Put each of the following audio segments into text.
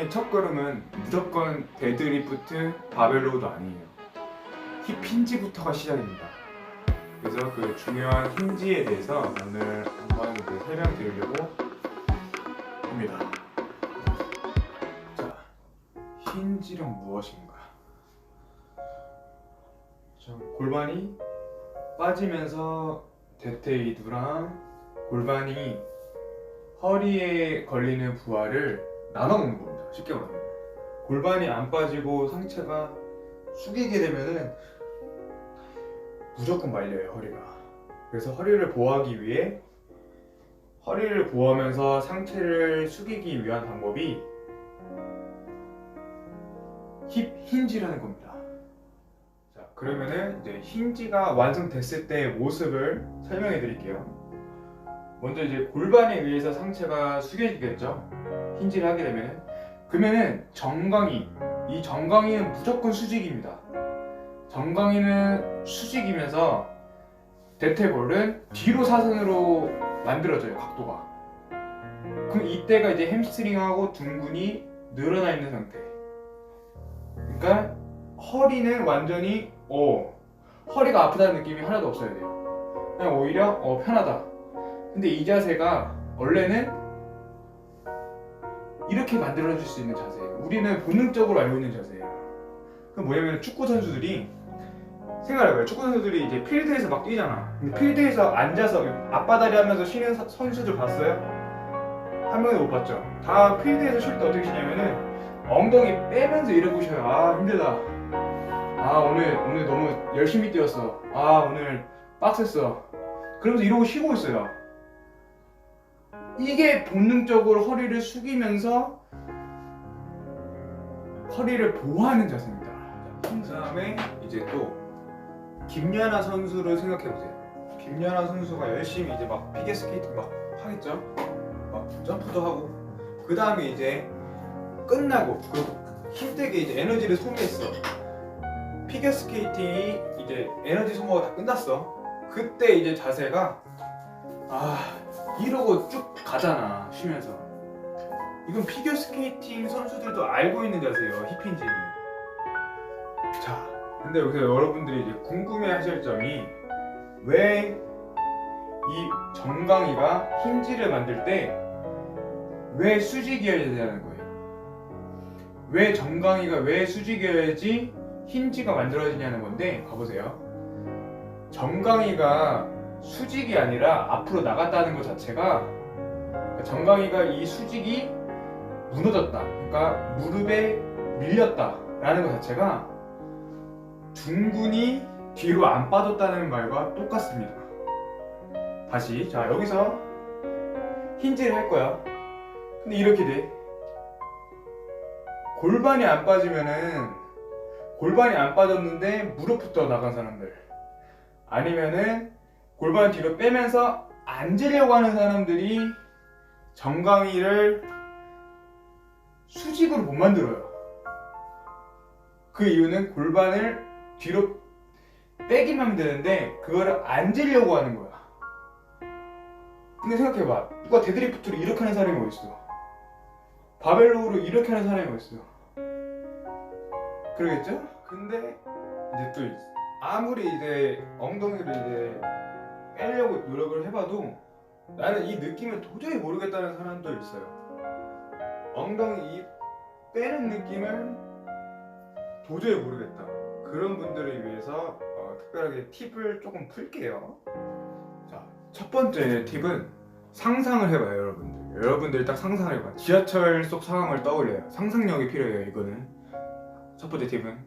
등 운동의 첫 걸음은 무조건 데드리프트 바벨로우도 아니에요. 힙 힌지부터가 시작입니다. 그래서 그 중요한 힌지에 대해서 오늘 한번 설명드리려고 합니다. 자, 힌지는 무엇인가? 자, 골반이 빠지면서 대퇴이두랑 골반이 허리에 걸리는 부하를 나눠 먹는 겁니다. 쉽게 말하면 골반이 안 빠지고 상체가 숙이게 되면은 무조건 말려요 허리가. 그래서 허리를 보호하기 위해 허리를 보호하면서 상체를 숙이기 위한 방법이 힙 힌지라는 겁니다. 자 그러면은 이제 힌지가 완성됐을 때의 모습을 설명해 드릴게요. 먼저 이제 골반에 의해서 상체가 숙여지겠죠. 힌지를 하게 되면은 그러면은 정강이 이 정강이는 무조건 수직입니다. 정강이는 수직이면서 대퇴골은 뒤로 사선으로 만들어져요 각도가. 그럼 이때가 이제 햄스트링하고 둥근이 늘어나 있는 상태. 그러니까 허리는 완전히 어 허리가 아프다는 느낌이 하나도 없어야 돼요. 그냥 오히려 어 편하다. 근데 이 자세가 원래는 이렇게 만들어줄 수 있는 자세예요. 우리는 본능적으로 알고 있는 자세예요. 그 뭐냐면 축구 선수들이 생각해봐요. 축구 선수들이 이제 필드에서 막 뛰잖아. 근데 필드에서 앉아서 앞바다리 하면서 쉬는 서- 선수들 봤어요? 한 명도 못 봤죠. 다 필드에서 쉴 때 어떻게 쉬냐면은 엉덩이 빼면서 이러고 쉬어요. 아 힘들다. 아 오늘 오늘 너무 열심히 뛰었어. 아 오늘 빡셌어. 그러면서 이러고 쉬고 있어요. 이게 본능적으로 허리를 숙이면서 허리를 보호하는 자세입니다. 그 다음에 이제 또 김연아 선수를 생각해 보세요. 김연아 선수가 열심히 이제 막 피겨 스케이트 막 하겠죠. 막 점프도 하고 그 다음에 이제 끝나고 그 힘들게 이제 에너지를 소모했어. 피겨 스케이팅이 이제 에너지 소모가 다 끝났어. 그때 이제 자세가 아 이러고 쭉 가잖아 쉬면서. 이건 피겨 스케이팅 선수들도 알고 있는 자세예요 힙힌지는 자 근데 여기서 여러분들이 이제 궁금해하실 점이 왜 이 정강이가 힌지를 만들 때 왜 수직이어야 되는 거예요? 왜 정강이가 왜 수직이어야지 힌지가 만들어지냐는 건데 봐보세요. 정강이가 수직이 아니라 앞으로 나갔다는 것 자체가 정강이가 이 수직이 무너졌다. 그러니까 무릎에 밀렸다라는 것 자체가 둥근이 뒤로 안 빠졌다는 말과 똑같습니다. 다시 자 여기서 힌지를 할 거야. 근데 이렇게 돼. 골반이 안 빠지면은 골반이 안 빠졌는데 무릎부터 나간 사람들 아니면은 골반 뒤로 빼면서 앉으려고 하는 사람들이 정강이를 수직으로 못 만들어요. 그 이유는 골반을 뒤로 빼기만 하면 되는데 그거를 앉으려고 하는 거야. 근데 생각해봐. 누가 데드리프트로 이렇게 하는 사람이 어딨어? 바벨로우로 이렇게 하는 사람이 어딨어? 그러겠죠? 근데 이제 또 아무리 이제 엉덩이를 이제 빼려고 노력을 해봐도 나는 이 느낌을 도저히 모르겠다는 사람도 있어요. 엉덩이 이 빼는 느낌을 도저히 모르겠다. 그런 분들을 위해서 어, 특별하게 팁을 조금 풀게요. 자, 첫 번째 팁은 상상을 해봐요, 여러분들. 여러분들 딱 상상을 해봐. 지하철 속 상황을 떠올려요. 상상력이 필요해요, 이거는. 첫 번째 팁은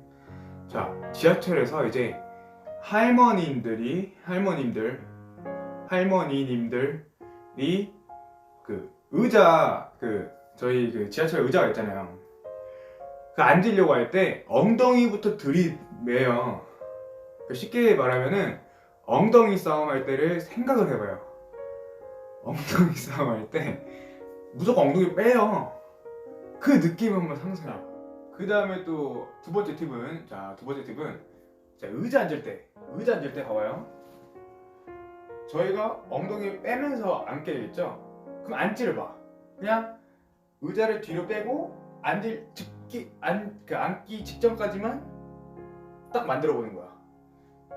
자, 지하철에서 이제 할머님들이 할머님들 할머니님들이 그 의자 그 저희 그 지하철 의자가 있잖아요. 그 앉으려고 할 때 엉덩이부터 들이매요. 그 쉽게 말하면은 엉덩이 싸움 할 때를 생각을 해봐요. 엉덩이 싸움 할 때 무조건 엉덩이 빼요. 그 느낌 한번 상상해. 그 다음에 또 두 번째 팁은 자 두 번째 팁은 자 의자 앉을 때 의자 앉을 때 봐봐요. 저희가 엉덩이 빼면서 앉게 되겠죠? 그럼 앉지를 마. 그냥 의자를 뒤로 빼고 앉을 직기 안그 앉기 직전까지만 딱 만들어 보는 거야.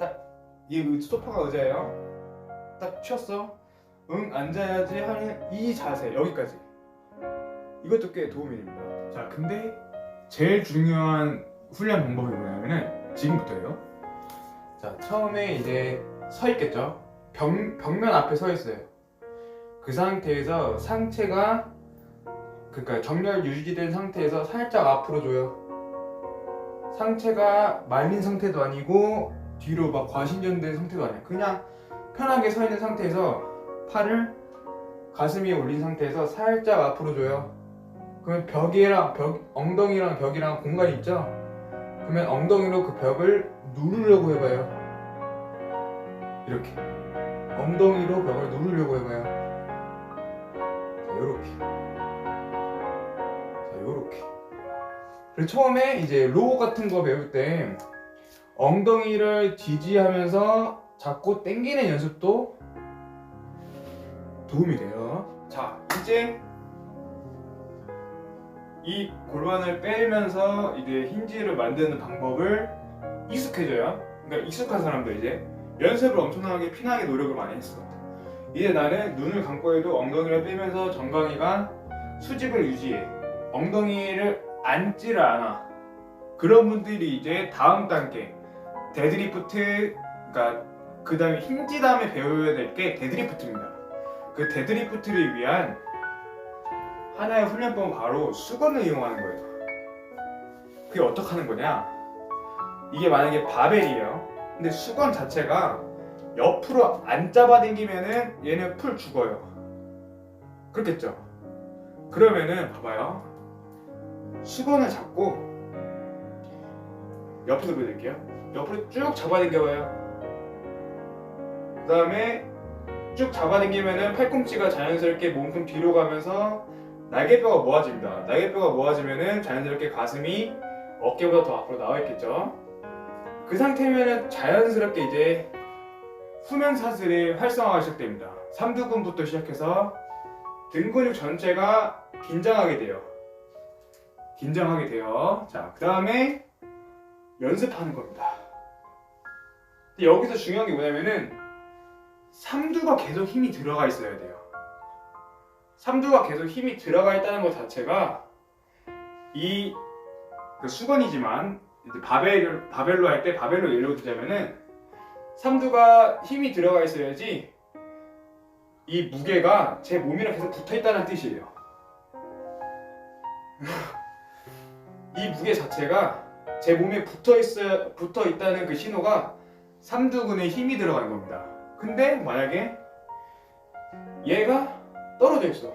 딱이 소파가 의자예요. 딱 쳤어. 응 앉아야지 하는 이 자세 여기까지. 이것도 꽤 도움이 됩니다. 자 근데 제일 중요한 훈련 방법이 뭐냐면은 지금부터예요. 자 처음에 이제 서 있겠죠. 벽 벽면 앞에 서 있어요. 그 상태에서 상체가 그러니까 정렬 유지된 상태에서 살짝 앞으로 줘요. 상체가 말린 상태도 아니고 뒤로 막 과신전된 상태도 아니야. 그냥 편하게 서 있는 상태에서 팔을 가슴 위에 올린 상태에서 살짝 앞으로 줘요. 그러면 벽이랑 벽 엉덩이랑 벽이랑 공간이 있죠. 그러면 엉덩이로 그 벽을 누르려고 해봐요. 이렇게 엉덩이로 벽을 누르려고 해봐요. 자, 요렇게. 자, 요렇게. 그리고 처음에 이제 로우 같은 거 배울 때 엉덩이를 지지하면서 잡고 당기는 연습도 도움이 돼요. 자, 이제 이 골반을 빼면서 이제 힌지를 만드는 방법을 익숙해져요. 그러니까 익숙한 사람들 이제 연습을 엄청나게 피나게 노력을 많이 했어. 이제 나는 눈을 감고 해도 엉덩이를 빼면서 정강이가 수직을 유지해. 엉덩이를 앉지를 않아. 그런 분들이 이제 다음 단계 데드리프트, 그러니까 그 다음에 힌지 다음에 배워야 될 게 데드리프트입니다. 그 데드리프트를 위한 하나의 훈련법은 바로 수건을 이용하는 거예요. 그게 어떻게 하는 거냐? 이게 만약에 바벨이에요. 근데 수건 자체가 옆으로 안 잡아당기면은 얘는 풀 죽어요. 그렇겠죠? 그러면은 봐봐요. 수건을 잡고 옆으로 보여드릴게요. 옆으로 쭉 잡아당겨봐요. 그 다음에 쭉 잡아당기면은 팔꿈치가 자연스럽게 몸통 뒤로 가면서 날개뼈가 모아집니다. 날개뼈가 모아지면은 자연스럽게 가슴이 어깨보다 더 앞으로 나와 있겠죠. 그 상태면은 자연스럽게 이제 후면 사슬이 활성화가 시작됩니다. 삼두근부터 시작해서 등 근육 전체가 긴장하게 돼요. 긴장하게 돼요. 자, 그 다음에 연습하는 겁니다. 여기서 중요한 게 뭐냐면은 삼두가 계속 힘이 들어가 있어야 돼요. 삼두가 계속 힘이 들어가 있다는 것 자체가 이 그 수건이지만 이제 바벨 바벨로 할 때 바벨로 예를 들자면은 삼두가 힘이 들어가 있어야지 이 무게가 제 몸이랑 계속 붙어 있다는 뜻이에요. 이 무게 자체가 제 몸에 붙어 있어 붙어 있다는 그 신호가 삼두근에 힘이 들어가는 겁니다. 근데 만약에 얘가 떨어져 있어.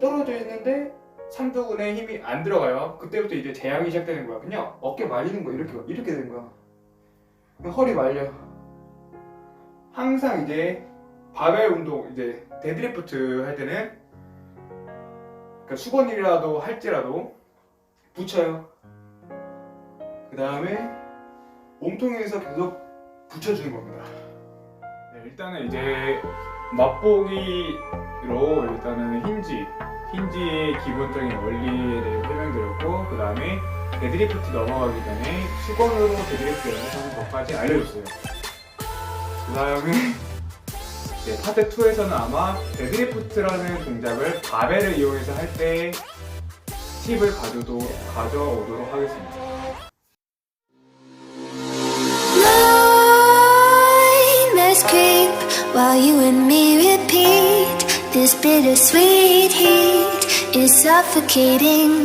떨어져 있는데 삼두근에 힘이 안 들어가요. 그때부터 이제 재앙이 시작되는 거야. 그냥 어깨 말리는 거 이렇게 이렇게 되는 거야. 허리 말려. 항상 이제 바벨 운동 이제 데드리프트 할 때는 그러니까 수건이라도 할지라도 붙여요. 그 다음에 몸통에서 계속 붙여주는 겁니다. 네, 일단은 이제 맛보기로 일단은 힌지, 힌지의 기본적인 원리에 대해 설명드렸고 그 다음에 데드리프트 넘어가기 전에 수건으로 데드리프트 연습하는 것까지 알려줬어요. 그 다음에 네, 파트 2에서는 아마 데드리프트라는 동작을 바벨을 이용해서 할 때 팁을 가져도, 가져오도록 하겠습니다. While you and me. This bittersweet heat is suffocating.